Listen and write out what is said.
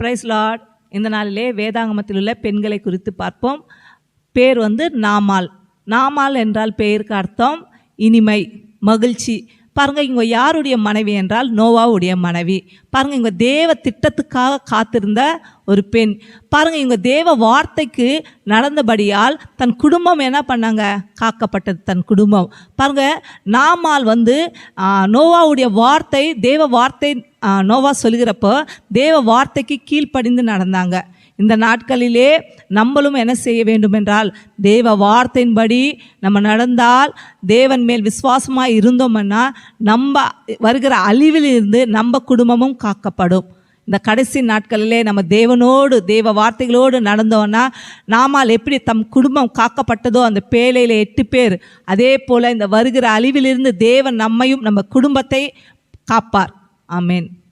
Price Lord இந்த நாளிலே வேதாங்கமத்தில் உள்ள பெண்களை குறித்து பார்ப்போம். பேர் வந்து நாமால். நாமால் என்றால் பெயருக்கு அர்த்தம் இனிமை மகிழ்ச்சி. பாருங்கள் இவங்க யாருடைய மனைவி என்றால் நோவாவுடைய மனைவி. பாருங்கள் இவங்க தேவ திட்டத்துக்காக காத்திருந்த ஒரு பெண். பாருங்க இவங்க தேவ வார்த்தைக்கு நடந்தபடியால் தன் குடும்பம் என்ன பண்ணாங்க? காக்கப்பட்டது தன் குடும்பம். பாருங்கள் நாமால் வந்து நோவாவுடைய வார்த்தை தேவ வார்த்தை நோவா சொல்கிறப்போ தேவ வார்த்தைக்கு கீழ்ப்படிந்து நடந்தாங்க. இந்த நாட்களிலே நம்மளும் என்ன செய்ய வேண்டும் என்றால் தேவ வார்த்தையின்படி நம்ம நடந்தால் தேவன் மேல் விசுவாசமாக இருந்தோம்னா நம்ம வருகிற அழிவிலிருந்து நம்ம குடும்பமும் காக்கப்படும். இந்த கடைசி நாட்களிலே நம்ம தேவனோடு தேவ வார்த்தைகளோடு நடந்தோம்னா நாமால் எப்படி தம் குடும்பம் காக்கப்பட்டதோ அந்த பேழையில் எட்டு பேர் அதே போல் இந்த வருகிற அழிவிலிருந்து தேவன் நம்மையும் நம்ம குடும்பத்தை காப்பார். Amin.